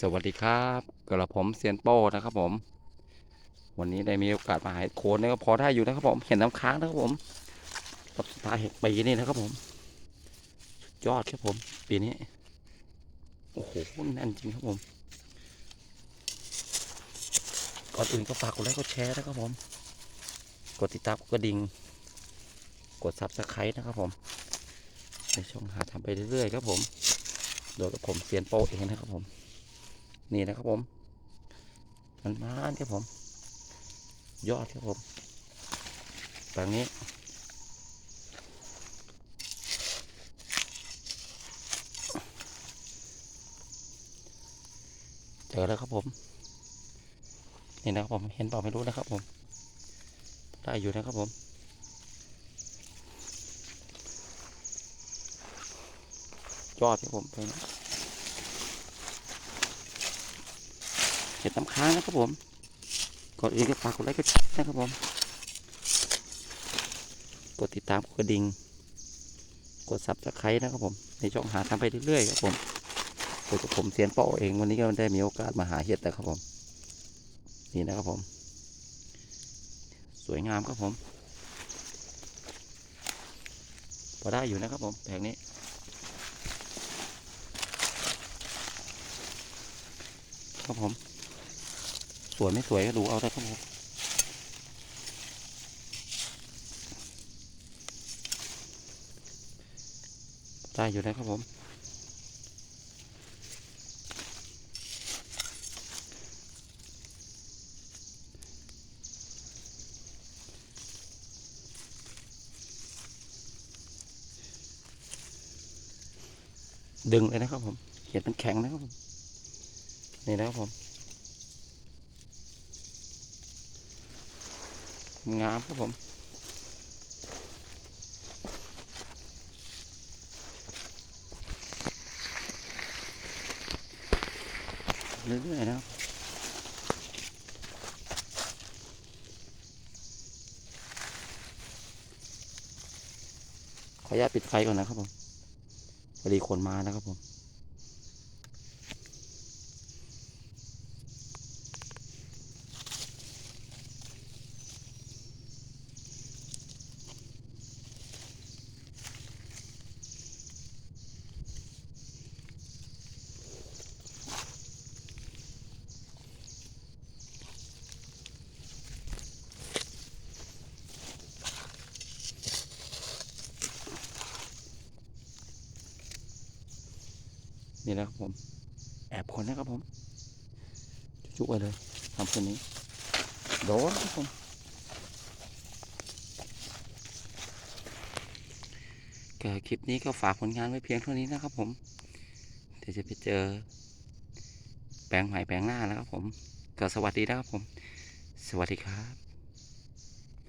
สวัสดีครับกระผมเซียนโป้นะครับผม วันนี้ได้มีโอกาสมาหาเห็ดโคนนะครับพอได้อยู่นะครับผมเห็นน้ำค้างนะครับผมกับสุดท้ายเห็ดปีนี่นะครับผมยอดครับผมปีนี้โอ้โหแน่นจริงครับผม ก่อนอื่นก็ฝากกดไลค์กดแชร์นะครับผม กดติดตามกดดิ่งกดซับสไครต์นะครับผมในช่องหาทำไปเรื่อยๆครับผม โดยกับผมเซียนโป้เองนะครับผม นี่นะครับผมมันมานครับผม ยอดครับผมตางนี้เจอแล้วครับผมนี่นะครับผมเห็นเปล่าไม่รู้นะครับผม ได้อยู่นะครับผมยอดครับผมตรงนี้ เห็ดน้ำค้างนะครับผมก่อนอื่นก็ฝากกดไลค์กดแชร์นะครับผม กดติดตามกดดิ่งกดซับสไครต์นะครับผม ในช่องหาทำไปเรื่อยๆครับผมโดกับผมเซียนเป้าเองวันนี้ก็ได้มีโอกาสมาหาเห็ดนะครับผม นี่นะครับผม สวยงามครับผม พอได้อยู่นะครับผมแผงนี้ครับผม สวยไม่สวยก็ดูเอาได้ครับผมได้อยู่นะครับผมดึงเลยนะครับผม เห็ดมันแข็งนะครับผม นี่นะครับผม งามครับผมเรื่อยๆนะครับขออนุญาตปิดไฟก่อนนะครับผมพอดีคนมานะครับผม นี่นะครับผม แอบคนนะครับผม จุกๆไปเลยทำคืนนี้ โดนครับผมก็คลิปนี้ก็ฝากผลงานไว้เพียงเท่านี้นะครับผม เดี๋ยวจะไปเจอ แปลงใหม่แปลงหน้าแล้วครับผม ก็สวัสดีนะครับผม สวัสดีครับ